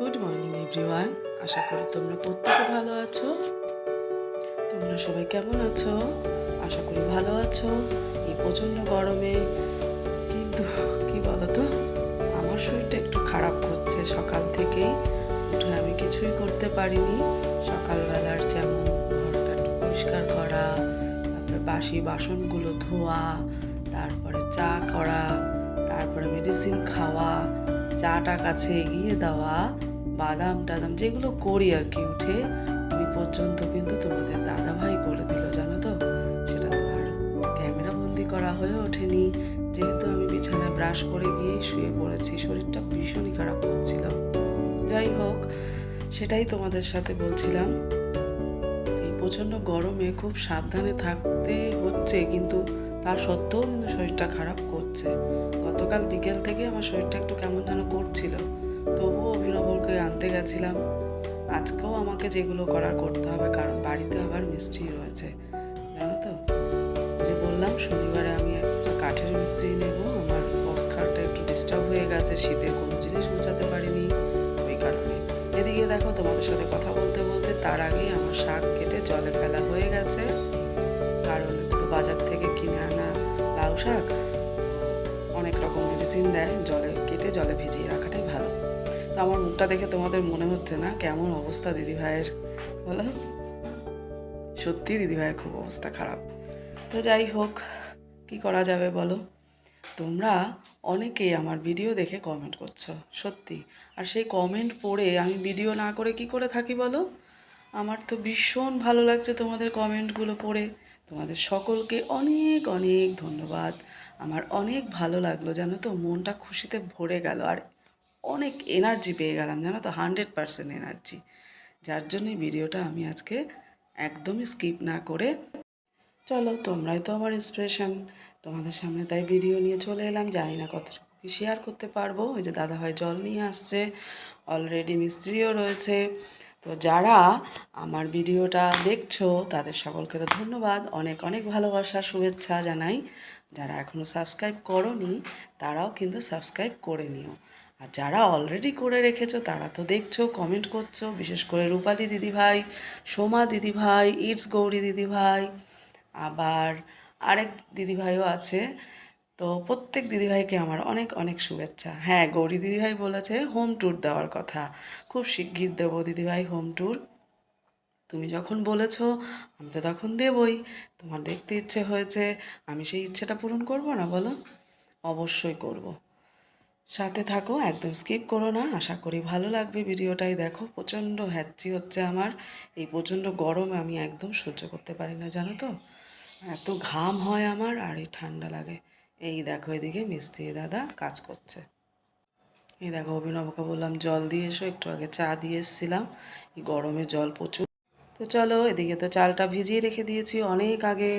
Good morning everyone আশা করি তোমরা প্রত্যেকে ভালো আছো। তোমরা সবাই কেমন আছো? আশা করি ভালো আছো। এই প্রচণ্ড গরমে, কিন্তু কি বলতো? আমার শরীরটা একটু খারাপ করছে সকাল থেকেই। উঠে আমি কিছুই করতে পারিনি। সকালবেলার যেমন ঘরটা একটু পরিষ্কার করা, তারপরে বাসি বাসনগুলো ধোয়া, তারপরে চা করা, তারপরে মেডিসিন খাওয়া চাটা কাছে এগিয়ে দেওয়া, বাদাম টাদাম যেগুলো করি আর কি উঠে, ওই পর্যন্ত কিন্তু তোমাদের দাদা ভাই করে দিল, জানো তো? সেটা তো আর ক্যামেরা বন্দি করা হয়ে ওঠেনি। যেহেতু আমি বিছানায় ব্রাশ করে গিয়ে শুয়ে পড়েছি, শরীরটা ভীষণই খারাপ করছিল। যাই হোক, সেটাই তোমাদের সাথে বলছিলাম। এই প্রচণ্ড গরমে খুব সাবধানে থাকতে হচ্ছে, কিন্তু তার সত্ত্বেও কিন্তু শরীরটা খারাপ করছে। গতকাল বিকেল থেকে আমার শরীরটা একটু কেমন যেন করছিল। তবুও অভিনবকে আনতে গেছিলাম। আজকেও আমাকে যেগুলো করার করতে হবে, কারণ বাড়িতে আবার মিস্ত্রি রয়েছে। জানো তো? যে বললাম, শনিবারে আমি একটা কাঠের মিস্ত্রি নেব। আমার বক্স খাটটা একটু ডিস্টার্ব হয়ে গেছে শীতে কোনো জিনিস গুছাতে পারিনি ওই কারণে। এদিকে দেখো, তোমাদের সাথে কথা বলতে বলতে তার আগেই আমার শাক কেটে জলে ফেলা হয়ে গেছে। কারণ তো বাজার থেকে লাউ শাক অনেক রকম মেডিসিন দেয়, জলে কেটে জলে ভিজিয়ে রাখাটাই ভালো। তো আমার মুখটা দেখে তোমাদের মনে হচ্ছে না কেমন অবস্থা দিদি ভাইয়ের বলো। সত্যি দিদি ভাইয়ের খুব অবস্থা খারাপ। তো যাই হোক, কি করা যাবে বলো? তোমরা অনেকেই আমার ভিডিও দেখে কমেন্ট করছ, সত্যি। আর সেই কমেন্ট পড়ে আমি ভিডিও না করে কি করে থাকি বলো? আমার তো ভীষণ ভালো লাগছে তোমাদের কমেন্টগুলো পড়ে। তোমাদের সকলকে অনেক অনেক ধন্যবাদ। আমার অনেক ভালো লাগল, জানো তো? মনটা খুশিতে ভরে গেল আর অনেক এনার্জি পেয়ে গেলাম, জানো তো? হান্ড্রেড পারসেন্ট এনার্জি যার জন্যই ভিডিওটা আমি আজকে একদমই স্কিপ না করে চলো, তোমরাই তো আমার ইন্সপিরেশন তোমাদের সামনে তাই ভিডিও নিয়ে চলে এলাম। জানি না কতটুকু কি শেয়ার করতে পারব। ওই যে দাদাভাই জল নিয়ে আসছে। অলরেডি মিস্ত্রিও রয়েছে। তো যারা আমার ভিডিওটা দেখছ, তাদের সকলকে তো ধন্যবাদ। অনেক অনেক ভালোবাসা, শুভেচ্ছা জানাই। যারা এখনও সাবস্ক্রাইব করনি, তারাও কিন্তু সাবস্ক্রাইব করে নিও। আর যারা অলরেডি করে রেখেছো, তারা তো দেখছ কমেন্ট করছ, বিশেষ করে রূপালী দিদিভাই সোমা দিদিভাই ইটস গৌরী দিদিভাই আবার আরেক দিদিভাইও আছে। তো প্রত্যেক দিদিভাইকে আমার অনেক অনেক শুভেচ্ছা। হ্যাঁ গৌরী দিদিভাই বলেছে হোম ট্যুর দেওয়ার কথা। খুব শিগগির দেবো দিদিভাই হোম ট্যুর তুমি যখন বলেছ, আমি তো তখন দেবই। তোমার দেখতে ইচ্ছে হয়েছে, আমি সেই ইচ্ছেটা পূরণ করব না বলো? অবশ্যই করব। সাথে থাকো, একদম স্কিপ করো না। আশা করি ভালো লাগবে ভিডিওটাই দেখো। প্রচণ্ড হ্যাচ্ছি হচ্ছে আমার। এই প্রচণ্ড গরমে আমি একদম সহ্য করতে পারি না, জানো তো? এত ঘাম হয় আমার, আর এই ঠান্ডা লাগে। এই দেখো এদিকে মিস্ত্রি দাদা কাজ করছে। এই দেখো অভিনবকে বললাম, জল দিয়ে এসো, একটু আগে চা দিয়ে এসেছিলাম। গরমে জল প্রচুর। তো চলো এদিকে তো চালটা ভিজিয়ে রেখে দিয়েছি অনেক আগে।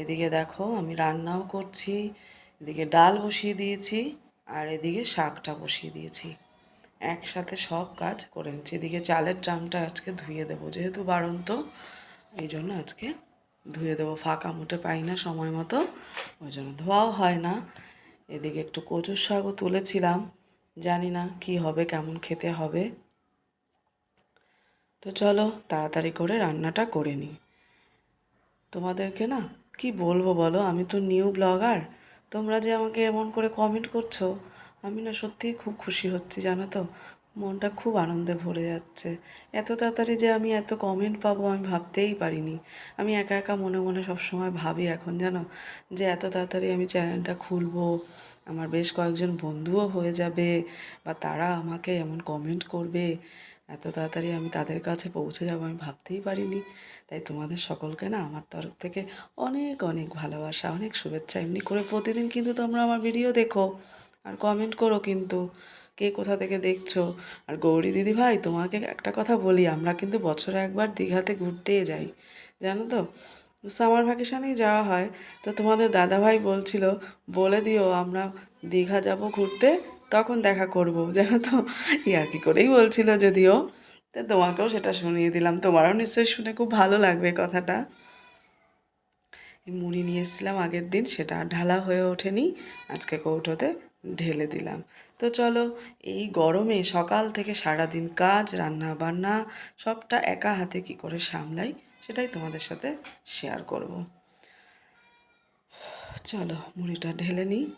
এদিকে দেখো আমি রান্নাও করছি, এদিকে ডাল বসিয়ে দিয়েছি, আর এদিকে শাকটা বসিয়ে দিয়েছি। একসাথে সব কাজ করে নিচ্ছি। এদিকে চালের ড্রামটা আজকে ধুয়ে দেবো, যেহেতু বাড়ন্ত, এই জন্য আজকে ধুয়ে দেবো, ফাঁকা মুটে পাই না সময় মতো। ওই জন্য ধোয়াও হয় না। এদিকে একটু কচুর শাকও তুলেছিলাম। জানি না কি হবে, কেমন খেতে হবে। তো চলো, তাড়াতাড়ি করে রান্নাটা করে নিই। তোমাদেরকে না, কি বলব বলো? আমি তো নিউ ব্লগার। তোমরা যে আমাকে এমন করে কমেন্ট করছ, আমি না সত্যিই খুব খুশি হচ্ছি, জানো তো? মনটা খুব আনন্দে ভরে যাচ্ছে। এত তাড়াতাড়ি যে আমি এত কমেন্ট পাবো আমি ভাবতেই পারিনি। আমি একা একা মনে মনে সবসময় ভাবি এখন জানো? যে এত তাড়াতাড়ি আমি চ্যানেলটা খুলবো, আমার বেশ কয়েকজন বন্ধুও হয়ে যাবে বা তারা আমাকে এমন কমেন্ট করবে, এত তাড়াতাড়ি আমি তাদের কাছে পৌঁছে যাব আমি ভাবতেই পারিনি। তাই তোমাদের সকলকে না আমার তরফ থেকে অনেক অনেক ভালোবাসা, অনেক শুভেচ্ছা। এমনি করে প্রতিদিন কিন্তু তোমরা আমার ভিডিও দেখো, আর কমেন্ট করো কিন্তু। কে কোথা থেকে দেখছ? আর গৌরী দিদি ভাই, তোমাকে একটা কথা বলি, আমরা কিন্তু বছরে একবার দীঘাতে ঘুরতে যাই, জানো তো? সামার ভ্যাকেশনেই যাওয়া হয়। তো তোমাদের দাদাভাই বলছিল, বলে দিও আমরা দীঘা যাব ঘুরতে, তখন দেখা করব, জানো তো? ইয়ার্কি করেই বলছিল যদিও। তো তোমাকেও সেটা শুনিয়ে দিলাম, তোমারও নিশ্চয়ই শুনে খুব ভালো লাগবে কথাটা। মুড়ি নিয়ে এসেছিলাম আগের দিন, সেটা ঢালা হয়ে ওঠেনি, আজকে কৌটোতে ঢেলে দিলাম। তো চলো, এই গরমে সকাল থেকে সারাদিন কাজ রান্না বান্না সবটা একা হাতে কি করে সামলাই সেটাই তোমাদের সাথে শেয়ার করব। চলো, মুড়িটা ঢেলে নিই।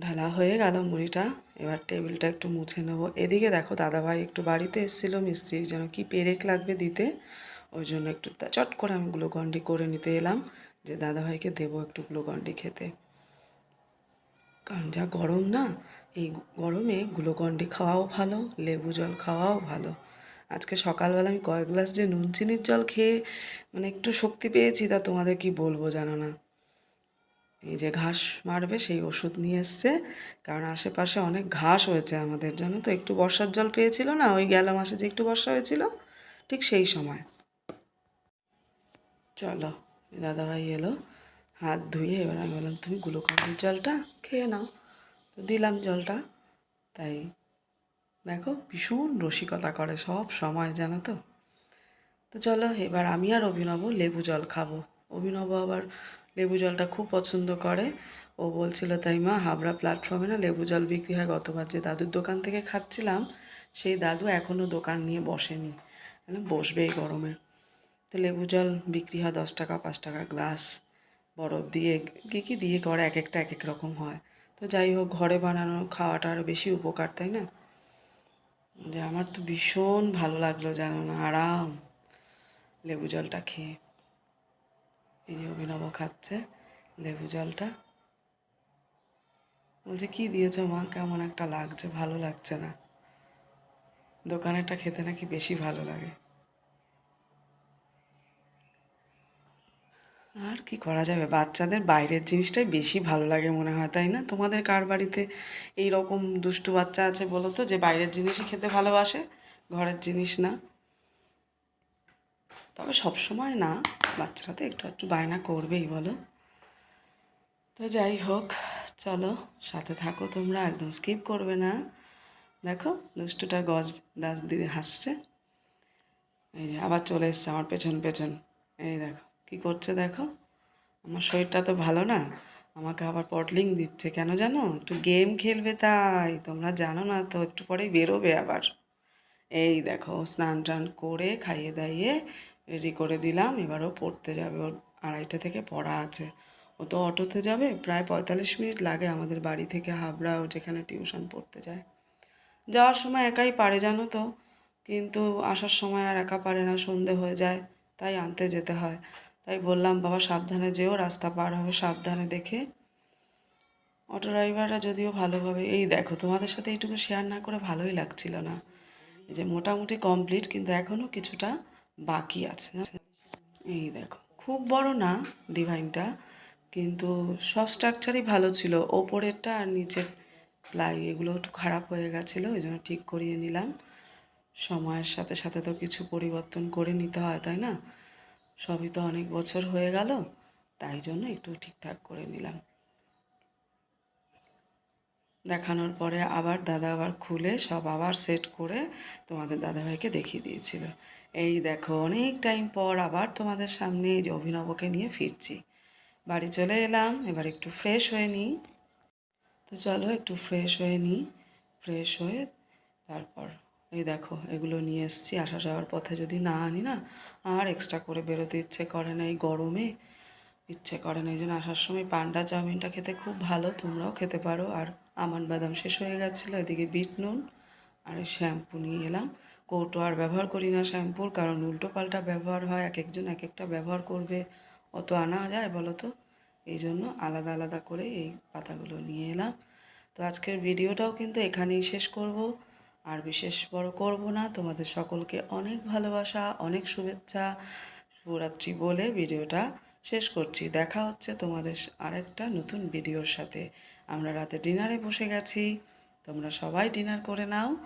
ঢালা হয়ে গেল মুড়িটা। এবার টেবিলটা একটু মুছে নেব। এদিকে দেখো, দাদাভাই একটু বাড়িতে এসেছিল। মিস্ত্রির যেন কি পেরেক লাগবে দিতে। ওই জন্য একটু চট করে আমি গ্লুকন্ডি করে নিতে এলাম। যে দাদাভাইকে দেবো একটু গ্লুকন্ডি খেতে। কারণ যা গরম না, এই গরমে গ্লুকন্ডি খাওয়াও ভালো, লেবু জল খাওয়াও ভালো। আজকে সকালবেলা আমি কয়েক গ্লাস যে নুন, চিনির জল খেয়ে মানে একটু শক্তি পেয়েছি, তা তোমাদের কি বলব জানো না। এই যে ঘাস মারবে, সেই ওষুধ নিয়ে এসছে। কারণ আশেপাশে অনেক ঘাস হয়েছে আমাদের জন্য তো? একটু বর্ষার জল পেয়েছিল না? ওই গেল মাসে যে একটু বর্ষা হয়েছিল, ঠিক সেই সময়। চলো, দাদাভাই এলো। হাত ধুয়ে এবার আমি বললাম, তুমি গ্লুকন্ডির জলটা খেয়ে নাও। তো দিলাম জলটা। তাই দেখো ভীষণ রসিকতা করে সব সময়, জানো তো? তো চলো এবার আমি আর অভিনব লেবু জল খাব। অভিনব আবার লেবু জলটা খুব পছন্দ করে। ও বলছিল, তাই মা, হাবড়া প্ল্যাটফর্মে না লেবু জল বিক্রি হয়, গতবার যে দাদুর দোকান থেকে খাচ্ছিলাম, সেই দাদু এখনও দোকান নিয়ে বসেনি। বসবে এই গরমে। তো লেবু জল বিক্রি হয় দশ টাকা, পাঁচ টাকা গ্লাস বরফ দিয়ে, কী কী দিয়ে করে এক একটা এক এক রকম হয়। তো যাই হোক, ঘরে বানানো খাওয়াটা আরও বেশি উপকার, তাই না? যে আমার তো ভীষণ ভালো লাগল, জানো না? আরাম। লেবু জলটা খেয়ে। এই যে অভিনব খাচ্ছে লেবু জলটা। বলছে, কি দিয়েছ মা? কেমন একটা লাগছে? ভালো লাগছে না। দোকানেরটা খেতে নাকি বেশি ভালো লাগে। আর কি করা যাবে? বাচ্চাদের বাইরের জিনিসটাই বেশি ভালো লাগে মনে হয়, তাই না? তোমাদের কার বাড়িতে এই রকম দুষ্টু বাচ্চা আছে বলো তো, যে বাইরের জিনিসই খেতে ভালোবাসে, ঘরের জিনিস না? তবে সব সময় না, বাচ্চারা তো একটু একটু বায়না করবেই বলো। তো যাই হোক, চলো সাথে থাকো তোমরা, একদম স্কিপ করবে না। দেখো দুষ্টুটা গজ দাস দিদি হাসছে। এই যে আবার চলে এসছে আমার পেছন পেছন। এই দেখো। কি করছে দেখো? আমার শরীরটা তো ভালো না। আমাকে আবার পটলিং দিচ্ছে কেন জানো? একটু গেম খেলবে তাই। তোমরা জানো না তো, একটু পরেই বেরোবে আবার। এই দেখো, স্নান টান করে, খাইয়ে দাইয়ে রেডি করে দিলাম। এবারও পড়তে যাবে। ওর আড়াইটা থেকে পড়া আছে। ও তো অটোতে যাবে। প্রায় পঁয়তাল্লিশ মিনিট লাগে আমাদের বাড়ি থেকে হাবড়া ও যেখানে টিউশন পড়তে যায়। যাওয়ার সময় একাই পারে জানো তো। কিন্তু আসার সময় আর একা পারে না, সন্ধে হয়ে যায়। তাই আনতে যেতে হয়। তাই বললাম, বাবা, সাবধানে যেও, রাস্তা পার হবে, সাবধানে দেখে। অটো ড্রাইভাররা যদিও ভালোভাবে, এই দেখো, তোমাদের সাথে এইটুকু শেয়ার না করে ভালোই লাগছিল না। যে মোটামুটি কমপ্লিট কিন্তু এখনও কিছুটা বাকি আছে এই দেখো, খুব বড় না ডিভাইনটা কিন্তু সব স্ট্রাকচারই ভালো ছিল। ওপরেরটা আর নিচের প্লাই এগুলো একটু খারাপ হয়ে গেছিল, ওই জন্য ঠিক করিয়ে নিলাম। সময়ের সাথে সাথে তো কিছু পরিবর্তন করে নিতে হয়, তাই না? সবই তো অনেক বছর হয়ে গেল, তাই জন্য একটু ঠিকঠাক করে নিলাম। দেখানোর পরে আবার দাদা আবার খুলে সব আবার সেট করে তোমাদের দাদাভাইকে দেখিয়ে দিয়েছিল। এই দেখো, অনেক টাইম পর আবার তোমাদের সামনে এই যে অভিনবকে নিয়ে ফিরছি। বাড়ি চলে এলাম, এবার একটু ফ্রেশ হয়ে নিই। তো চলো একটু ফ্রেশ হয়ে নিই ফ্রেশ হয়ে তারপর এই দেখো, এগুলো নিয়ে এসেছি। আসা যাওয়ার পথে যদি না আনি না, আর এক্সট্রা করে বেরোতে ইচ্ছে করে না এই গরমে। ইচ্ছে করে না এই জন্য আসার সময় পান্ডা চাউমিনটা খেতে খুব ভালো, তোমরাও খেতে পারো। আর আমন বাদাম শেষ হয়ে গেছিল, এদিকে বিট নুন আর শ্যাম্পু নিয়ে এলাম। কৌটো আর ব্যবহার করি না শ্যাম্পুর, কারণ উল্টো পাল্টা ব্যবহার হয়, এক একজন এক একটা ব্যবহার করবে। অত আনা যায় বলো তো? এই জন্য আলাদা আলাদা করে এই পাতাগুলো নিয়ে এলাম। তো আজকের ভিডিওটাও কিন্তু এখানেই শেষ করব। আর বিশেষ বড় করব না। তোমাদের সকলকে অনেক ভালোবাসা, অনেক শুভেচ্ছা। শুভরাত্রি বলে ভিডিওটা শেষ করছি। দেখা হচ্ছে তোমাদের আরেকটা নতুন ভিডিওর সাথে। আমরা রাতে ডিনারে বসে গেছি। তোমরা সবাই ডিনার করে নাও।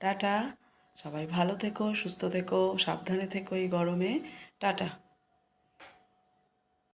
টাটা। সবাই ভালো থেকো, সুস্থ থেকো, সাবধানে থেকো এই গরমে। টাটা।